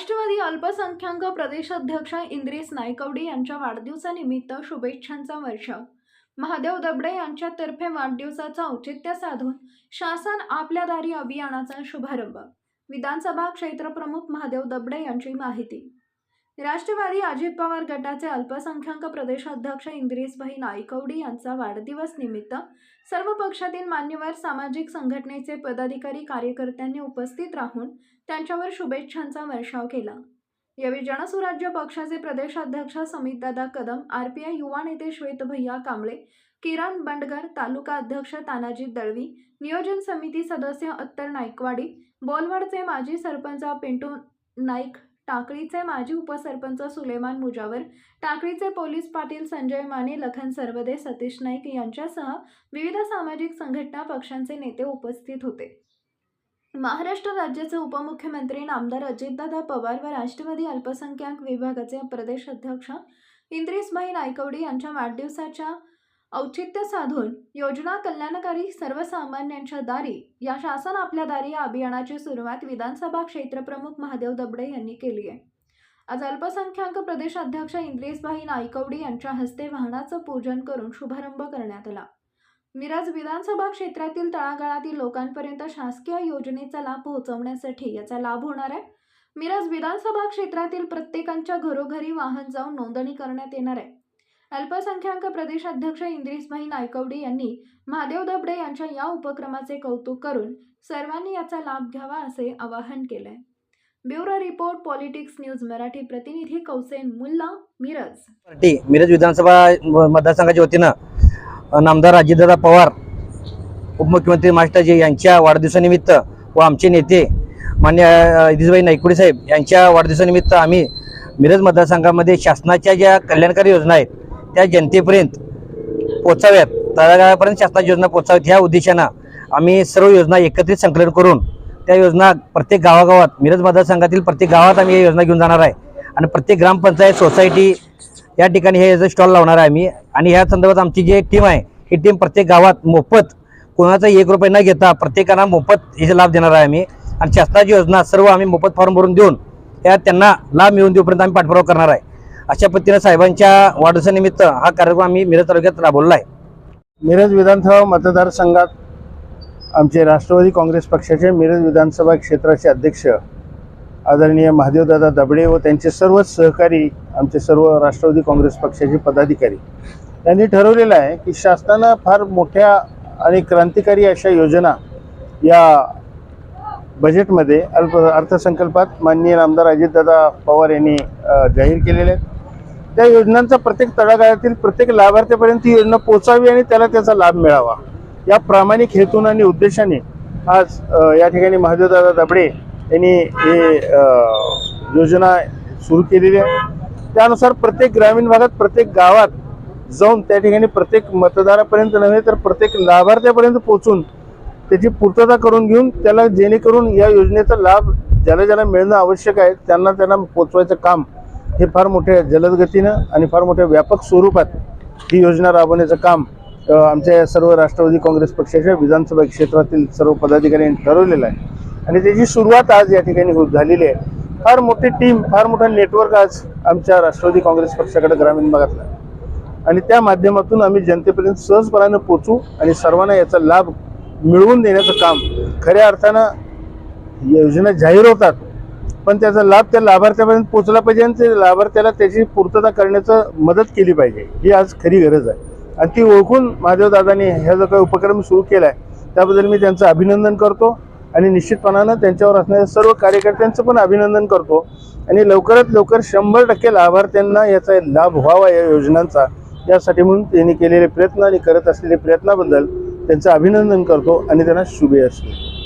राष्ट्रवादी अल्पसंख्याक प्रदेशाध्यक्ष इंद्रिस नायकवडी यांच्या वाढदिवसानिमित्त शुभेच्छांचा वर्षाव. महादेव दबडे यांच्यातर्फे वाढदिवसाचं औचित्य साधून शासन आपल्या दारी अभियानाचा शुभारंभ. विधानसभा क्षेत्रप्रमुख महादेव दबडे यांची माहिती. राष्ट्रवादी अजित पवार गटाचे अल्पसंख्याक प्रदेशाध्यक्ष इंद्रिसभाई नाईकवडी यांचा वाढदिवस निमित्त सर्व पक्षातील मान्यवर सामाजिक संघटनेचे पदाधिकारी कार्यकर्त्यांनी उपस्थित राहून त्यांच्यावर शुभेच्छांचा वर्षाव केला. यावेळी जनसुराज्य पक्षाचे प्रदेशाध्यक्ष समितदादा कदम आरपीआय युवा नेते श्वेत भैया कांबळे किरण बंडगर तालुका अध्यक्ष तानाजी दळवी नियोजन समिती सदस्य अत्तर नायकवाडी बोलवडचे माजी सरपंच पिंटू नाईक टाकळीचे माजी उपसरपंच सुलेमान मुजावर टाकळीचे पोलीस पाटील संजय माने लखन सरवदे सतीश नाईक यांच्यासह विविध सामाजिक संघटना पक्षांचे नेते उपस्थित होते. महाराष्ट्र राज्याचे उपमुख्यमंत्री नामदार अजितदादा पवार व राष्ट्रवादी अल्पसंख्याक विभागाचे प्रदेश अध्यक्ष इंद्रिसभाई नायकवडी यांच्या वाढदिवसाच्या औचित्य साधून योजना कल्याणकारी सर्वसामान्यांच्या दारी या शासन आपल्या दारी या अभियानाची सुरुवात विधानसभा क्षेत्रप्रमुख महादेव दबडे यांनी केली आहे. आज अल्पसंख्याक प्रदेशाध्यक्ष इंद्रेसबाई नायकवडी यांच्या हस्ते वाहनाचं पूजन करून शुभारंभ करण्यात आला. मिरज विधानसभा क्षेत्रातील तळागाळातील लोकांपर्यंत शासकीय योजनेचा लाभ पोहोचवण्यासाठी याचा लाभ होणार आहे. मिरज विधानसभा क्षेत्रातील प्रत्येकांच्या घरोघरी वाहन जाऊन नोंदणी करण्यात येणार आहे. अल्पसंख्याक प्रदेशाध्यक्ष इंद्रिसभाई नायकवडी यांनी महादेव दबडे यांच्या या उपक्रमाचे कौतुक करून सर्वांनी याचा लाभ घ्यावा असे आवाहन केलंय. Bureau report politics news Marathi प्रतिनिधी कौसेन मुल्ला मिरज. पार्टी मिरज विधानसभा म- मतदारसंघाच्या वतीनं नामदार अजितदादा पवार उपमुख्यमंत्री महाराष्ट्राचे यांच्या वाढदिवसानिमित्त व आमचे नेते मान्य अ, इदिसभाई नायकुडे साहेब यांच्या वाढदिवसानिमित्त आम्ही मिरज मतदारसंघामध्ये शासनाच्या ज्या कल्याणकारी योजना आहेत त्या जनतेपर्यंत पोचाव्यात तळागाळापर्यंत शासनाच्या योजना पोचाव्यात ह्या उद्देशानं आम्ही सर्व योजना एकत्रित संकलन करून त्या योजना प्रत्येक गावागावात मिरज मतदारसंघातील प्रत्येक गावात आम्ही या योजना घेऊन जाणार आहे. आणि प्रत्येक ग्रामपंचायत सोसायटी या ठिकाणी हे स्टॉल लावणार आहे आम्ही. आणि ह्या संदर्भात आमची जी टीम आहे ही टीम प्रत्येक गावात मोफत कोणाचा एक रुपये न घेता प्रत्येकाला मोफत याचा लाभ देणार आहे आम्ही. आणि शासनाची योजना सर्व आम्ही मोफत फॉर्म भरून देऊन त्या त्यांना लाभ मिळवून देऊपर्यंत आम्ही पाठपुरावा करणार आहे. अशा पद्धतीनं साहेबांच्या वाढदिवसानिमित्त हा कार्यक्रम आम्ही मिरज तालुक्यात राबवला आहे. मिरज विधानसभा मतदारसंघात आमचे राष्ट्रवादी काँग्रेस पक्षाचे मिरज विधानसभा क्षेत्राचे अध्यक्ष आदरणीय महादेवदादा दबडे व त्यांचे सर्वच सहकारी आमचे सर्व राष्ट्रवादी काँग्रेस पक्षाचे पदाधिकारी यांनी ठरवलेलं आहे की शासनानं फार मोठ्या आणि क्रांतिकारी अशा योजना या बजेटमध्ये अल्प अर्थसंकल्पात माननीय आमदार अजितदादा पवार यांनी जाहीर केलेल्या आहेत. त्या योजनांचा प्रत्येक तळागाळातील प्रत्येक लाभार्थ्यापर्यंत ही योजना पोचावी आणि त्याला त्याचा लाभ मिळावा. या प्रामाणिक हेतून आणि उद्देशाने आज या ठिकाणी महादेवदादा दाबडे यांनी हे योजना सुरू केलेली आहे. त्यानुसार प्रत्येक ग्रामीण भागात प्रत्येक गावात जाऊन त्या ठिकाणी प्रत्येक मतदारापर्यंत नव्हे तर प्रत्येक लाभार्थ्यापर्यंत पोहोचून त्याची पूर्तता करून घेऊन त्याला जेणेकरून या योजनेचा लाभ ज्याला ज्याला मिळणं आवश्यक आहे त्यांना त्यांना पोचवायचं काम हे फार मोठ्या जलद गतीनं आणि फार मोठ्या व्यापक स्वरूपात ही योजना राबवण्याचं काम आमच्या या सर्व राष्ट्रवादी काँग्रेस पक्षाच्या विधानसभा क्षेत्रातील सर्व पदाधिकाऱ्यांनी ठरवलेलं आहे. आणि त्याची सुरुवात आज या ठिकाणी होत झालेली आहे फार मोठी टीम फार मोठा नेटवर्क आज आमच्या राष्ट्रवादी काँग्रेस पक्षाकडे ग्रामीण भागातला आणि त्या माध्यमातून आम्ही जनतेपर्यंत सहजपणानं पोचू आणि सर्वांना याचा लाभ मिळवून देण्याचं काम खऱ्या अर्थानं योजना जाहीर होतात पण त्याचा लाभ त्या लाभार्थ्यापर्यंत पोहोचला पाहिजे आणि ते लाभार्थ्याला त्याची पूर्तता करण्याचं मदत केली पाहिजे. ही आज खरी गरज आहे. आणि ती ओळखून महादेवदादांनी ह्या जो काही उपक्रम सुरू केला आहे त्याबद्दल मी त्यांचं अभिनंदन करतो आणि निश्चितपणानं त्यांच्यावर असणाऱ्या सर्व कार्यकर्त्यांचं पण अभिनंदन करतो. आणि लवकरात लवकर शंभर टक्के लाभार्थ्यांना याचा लाभ व्हावा या योजनांचा यासाठी म्हणून त्यांनी केलेले प्रयत्न आणि करत असलेले प्रयत्नाबद्दल त्यांचं अभिनंदन करतो आणि त्यांना शुभेच्छा